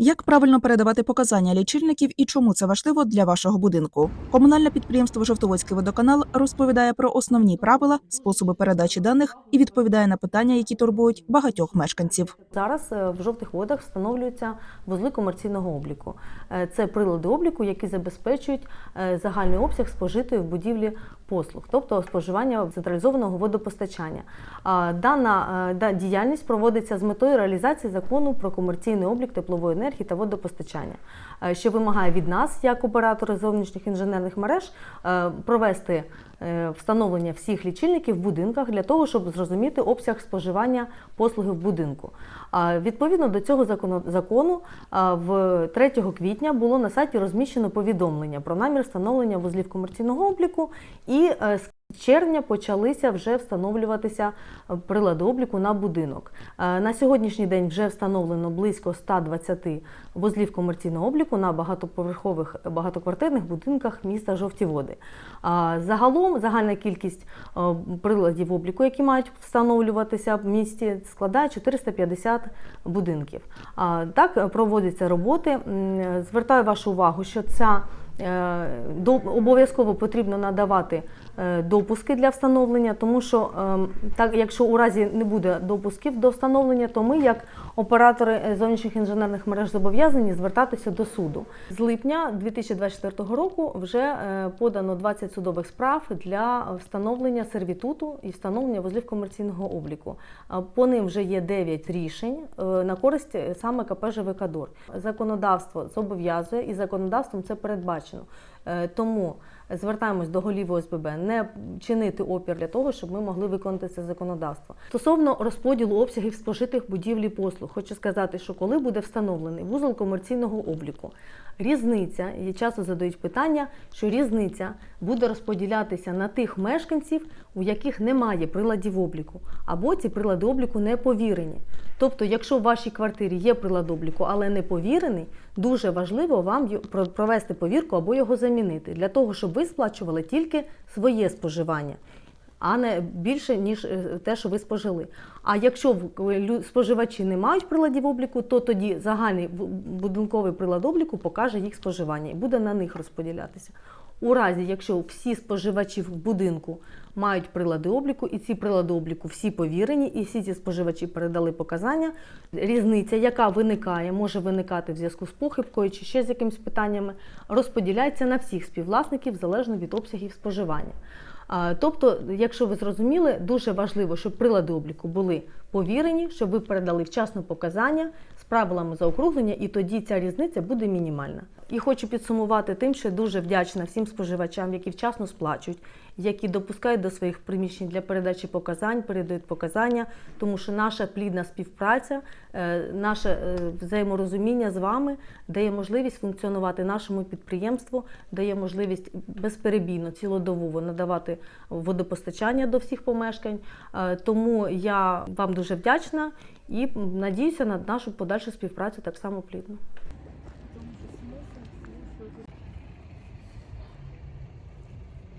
Як правильно передавати показання лічильників і чому це важливо для вашого будинку? Комунальне підприємство Жовтоводський водоканал розповідає про основні правила, способи передачі даних і відповідає на питання, які турбують багатьох мешканців. Зараз е, в жовтих водах встановлюються вузли комерційного обліку. Е, Це прилади обліку, які забезпечують е, загальний обсяг спожитої в будівлі послуг, тобто споживання централізованого водопостачання. Дана діяльність проводиться з метою реалізації закону про комерційний облік теплової енергії та водопостачання, е, що вимагає від нас, як оператори зовнішніх інженерних мереж, е, провести е, встановлення всіх лічильників в будинках для того, щоб зрозуміти обсяг споживання послуги в будинку. Відповідно до цього закону, в 3 квітня було на сайті розміщено повідомлення про намір встановлення вузлів комерційного обліку, і червня почалися вже встановлюватися е, прилади обліку на будинок. Е, На сьогоднішній день вже встановлено близько 120 вузлів комерційного обліку на багатоповерхових багатоквартирних будинках міста Жовті Води. А, Загалом загальна кількість е, приладів обліку, які мають встановлюватися в місті, складає 450 будинків. Так е, проводяться роботи. Звертаю вашу увагу, що ця е, обов'язково потрібно надавати е, допуски для встановлення, тому що ем, так, якщо у разі не буде допусків до встановлення, то ми, як оператори е, зовнішніх інженерних мереж, зобов'язані звертатися до суду. З липня 2024 року вже е, подано 20 судових справ для встановлення сервітуту і встановлення вузлів комерційного обліку. По ним вже є 9 рішень е, на користь е, саме КП «ЖВКадор». Законодавство зобов'язує і законодавством це передбачено. Е, Тому звертаємось до голів ОСББ не чинити опір для того, щоб ми могли виконати це законодавство. Стосовно розподілу обсягів спожитих будівлі і послуг, хочу сказати, що коли буде встановлений вузол комерційного обліку, різниця, і часто задають питання, що різниця буде розподілятися на тих мешканців, у яких немає приладів обліку, або ці прилади обліку не повірені. Тобто, якщо в вашій квартирі є прилад обліку, але не повірений, дуже важливо вам провести повірку або його замінити, для того, щоб ви сплачували тільки своє споживання. А не більше ніж е, те, що ви спожили. А якщо споживачі не мають приладів обліку, то тоді загальний будинковий прилад обліку покаже їх споживання і буде на них розподілятися. У разі, якщо всі споживачі в будинку мають прилади обліку, і ці прилади обліку всі повірені, і всі ці споживачі передали показання, різниця, яка виникає, може виникати в зв'язку з похибкою чи ще з якимись питаннями, розподіляється на всіх співвласників залежно від обсягів споживання. Тобто, якщо ви зрозуміли, дуже важливо, щоб прилади обліку були повірені, щоб ви передали вчасно показання з правилами заокруглення, і тоді ця різниця буде мінімальна. І хочу підсумувати тим, що дуже вдячна всім споживачам, які вчасно сплачують, які допускають до своїх приміщень для передачі показань, передають показання, тому що наша плідна співпраця, е, наше е, взаєморозуміння з вами дає можливість функціонувати нашому підприємству, дає можливість безперебійно цілодобово надавати водопостачання до всіх помешкань. Е, Тому я вам дуже вдячна і надіюся на нашу подальшу співпрацю так само плідно.